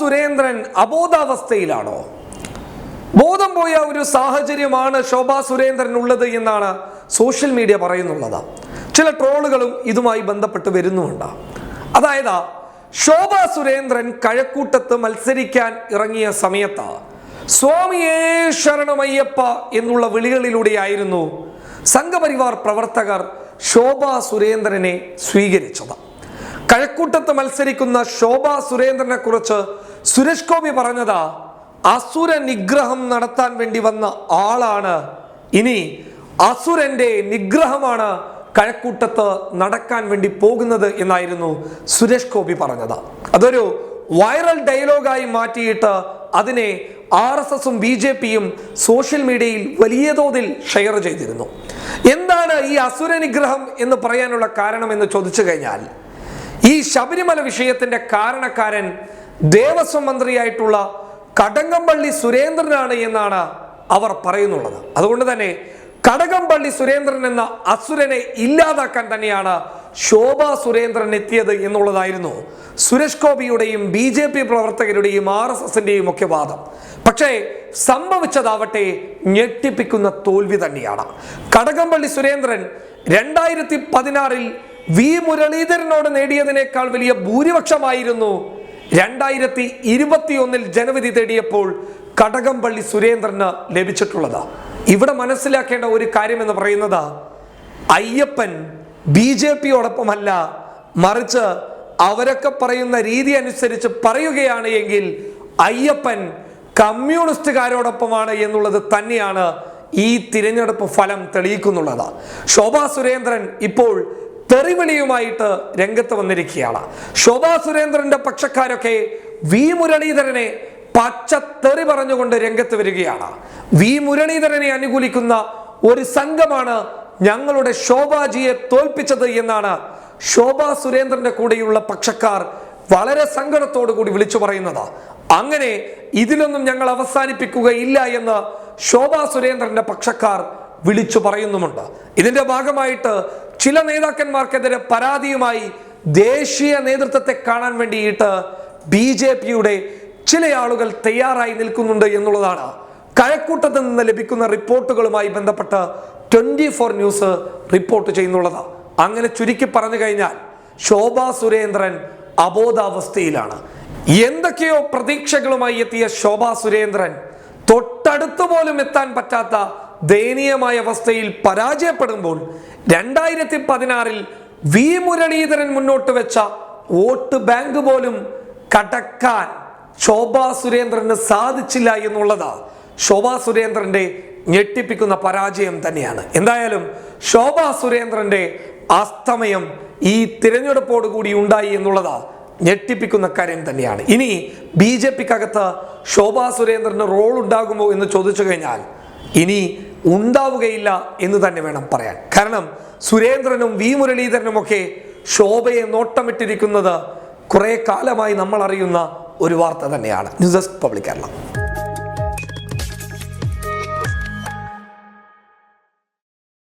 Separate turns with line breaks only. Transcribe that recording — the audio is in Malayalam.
സുരേന്ദ്രൻ അബോധാവസ്ഥയിലാണോ? ബോധം പോയ ഒരു സാഹചര്യമാണ് ശോഭാ സുരേന്ദ്രൻ ഉള്ളത് എന്നാണ് സോഷ്യൽ മീഡിയ പറയുന്നുള്ളത്. ചില ട്രോളുകളും ഇതുമായി ബന്ധപ്പെട്ട് വരുന്നുമുണ്ട്. അതായത് ശോഭ സുരേന്ദ്രൻ കഴക്കൂട്ടത്ത് മത്സരിക്കാൻ ഇറങ്ങിയ സമയത്ത് സ്വാമിയേ ശരണമയ്യപ്പ എന്നുള്ള വിളികളിലൂടെയായിരുന്നു സംഘപരിവാർ പ്രവർത്തകർ ശോഭ സുരേന്ദ്രനെ സ്വീകരിച്ചത്. കഴക്കൂട്ടത്ത് മത്സരിക്കുന്ന ശോഭ സുരേന്ദ്രനെ കുറിച്ച് സുരേഷ് ഗോപി പറഞ്ഞതാ അസുര നിഗ്രഹം നടത്താൻ വേണ്ടി വന്ന ആളാണ്. ഇനി അസുരന്റെ നിഗ്രഹമാണ് കഴക്കൂട്ടത്ത് നടക്കാൻ വേണ്ടി പോകുന്നത് എന്നായിരുന്നു സുരേഷ് ഗോപി പറഞ്ഞത്. അതൊരു വൈറൽ ഡയലോഗായി മാറ്റിയിട്ട് അതിനെ ആർ എസ് എസും ബി ജെ പിയും സോഷ്യൽ മീഡിയയിൽ വലിയ തോതിൽ ഷെയർ ചെയ്തിരുന്നു. എന്താണ് ഈ അസുരനിഗ്രഹം എന്ന് പറയാനുള്ള കാരണം എന്ന് ചോദിച്ചു കഴിഞ്ഞാൽ ഈ ശബരിമല വിഷയത്തിന്റെ കാരണക്കാരൻ ദേവസ്വം മന്ത്രിയായിട്ടുള്ള കടകംപള്ളി സുരേന്ദ്രനാണ് എന്നാണ് അവർ പറയുന്നുള്ളത്. അതുകൊണ്ട് തന്നെ കടകംപള്ളി സുരേന്ദ്രൻ എന്ന അസുരനെ ഇല്ലാതാക്കാൻ തന്നെയാണ് ശോഭ സുരേന്ദ്രൻ എത്തിയത് എന്നുള്ളതായിരുന്നു സുരേഷ് ഗോപിയുടെയും ബി ജെ പി പ്രവർത്തകരുടെയും ആർ എസ് എസിന്റെയും ഒക്കെ വാദം. പക്ഷേ സംഭവിച്ചതാവട്ടെ ഞെട്ടിപ്പിക്കുന്ന തോൽവി തന്നെയാണ്. കടകംപള്ളി സുരേന്ദ്രൻ രണ്ടായിരത്തി പതിനാറിൽ വി മുരളീധരനോട് നേടിയതിനേക്കാൾ വലിയ ഭൂരിപക്ഷമായിരുന്നു. രണ്ടായിരത്തി ഇരുപത്തിയൊന്നിൽ ജനവിധി തേടിയപ്പോൾ കടകംപള്ളി സുരേന്ദ്രന് ലഭിച്ചിട്ടുള്ളത്. ഇവിടെ മനസ്സിലാക്കേണ്ട ഒരു കാര്യം എന്ന് പറയുന്നത് അയ്യപ്പൻ ബി ജെ പിയോടൊപ്പമല്ല മറിച്ച് അവരൊക്കെ പറയുന്ന രീതി അനുസരിച്ച് പറയുകയാണ് എങ്കിൽ അയ്യപ്പൻ കമ്മ്യൂണിസ്റ്റുകാരോടൊപ്പമാണ് എന്നുള്ളത് തന്നെയാണ് ഈ തിരഞ്ഞെടുപ്പ് ഫലം തെളിയിക്കുന്നുള്ളത്. ശോഭാ സുരേന്ദ്രൻ ഇപ്പോൾ തെറിവിളിയുമായിട്ട് രംഗത്ത് വന്നിരിക്കുകയാണ്. ശോഭാ സുരേന്ദ്രന്റെ പക്ഷക്കാരൊക്കെ വി മുരളീധരനെ പച്ച തെറി പറഞ്ഞുകൊണ്ട് രംഗത്ത് വരികയാണ്. വി മുരളീധരനെ അനുകൂലിക്കുന്ന ഒരു സംഘമാണ് ഞങ്ങളുടെ ശോഭാജിയെ തോൽപ്പിച്ചത് എന്നാണ് ശോഭാ സുരേന്ദ്രന്റെ കൂടെയുള്ള പക്ഷക്കാർ വളരെ സങ്കടത്തോടു കൂടി വിളിച്ചു പറയുന്നത്. അങ്ങനെ ഇതിലൊന്നും ഞങ്ങൾ അവസാനിപ്പിക്കുകയില്ല എന്ന് ശോഭാ സുരേന്ദ്രന്റെ പക്ഷക്കാർ വിളിച്ചു പറയുന്നുമുണ്ട്. ഇതിന്റെ ഭാഗമായിട്ട് ചില നേതാക്കന്മാർക്കെതിരെ പരാതിയുമായി ദേശീയ നേതൃത്വത്തെ കാണാൻ വേണ്ടിയിട്ട് ബി ജെ പിയുടെ ചില ആളുകൾ തയ്യാറായി നിൽക്കുന്നുണ്ട് എന്നുള്ളതാണ്. കഴക്കൂട്ടത്ത് നിന്ന് ലഭിക്കുന്ന റിപ്പോർട്ടുകളുമായി ബന്ധപ്പെട്ട് ട്വന്റി ഫോർ ന്യൂസ് റിപ്പോർട്ട് ചെയ്യുന്നുള്ളത്. അങ്ങനെ ചുരുക്കി പറഞ്ഞു കഴിഞ്ഞാൽ ശോഭാ സുരേന്ദ്രൻ അബോധാവസ്ഥയിലാണ്. എന്തൊക്കെയോ പ്രതീക്ഷകളുമായി എത്തിയ ശോഭാ സുരേന്ദ്രൻ തൊട്ടടുത്ത് പോലും എത്താൻ പറ്റാത്ത ദയനീയമായ അവസ്ഥയിൽ പരാജയപ്പെടുമ്പോൾ രണ്ടായിരത്തി പതിനാറിൽ വി മുരളീധരൻ മുന്നോട്ട് വെച്ച വോട്ട് ബാങ്ക് പോലും കടക്കാൻ ശോഭാ സുരേന്ദ്രന് സാധിച്ചില്ല എന്നുള്ളത് ശോഭാ സുരേന്ദ്രന്റെ ഞെട്ടിപ്പിക്കുന്ന പരാജയം തന്നെയാണ്. എന്തായാലും ശോഭാ സുരേന്ദ്രന്റെ അസ്തമയം ഈ തിരഞ്ഞെടുപ്പോടുകൂടി ഉണ്ടായി എന്നുള്ളത് ഞെട്ടിപ്പിക്കുന്ന കാര്യം തന്നെയാണ്. ഇനി ബി ജെ പിക്കകത്ത് ശോഭാ സുരേന്ദ്രന് റോൾ ഉണ്ടാകുമോ എന്ന് ചോദിച്ചു കഴിഞ്ഞാൽ ഇനി ഉണ്ടാവുകയില്ല എന്ന് തന്നെ വേണം പറയാൻ. കാരണം സുരേന്ദ്രനും വി മുരളീധരനും ഒക്കെ ശോഭയെ നോട്ടമിട്ടിരിക്കുന്നത് കുറേ കാലമായി നമ്മൾ അറിയുന്ന ഒരു വാർത്ത തന്നെയാണ്. News desk public Kerala.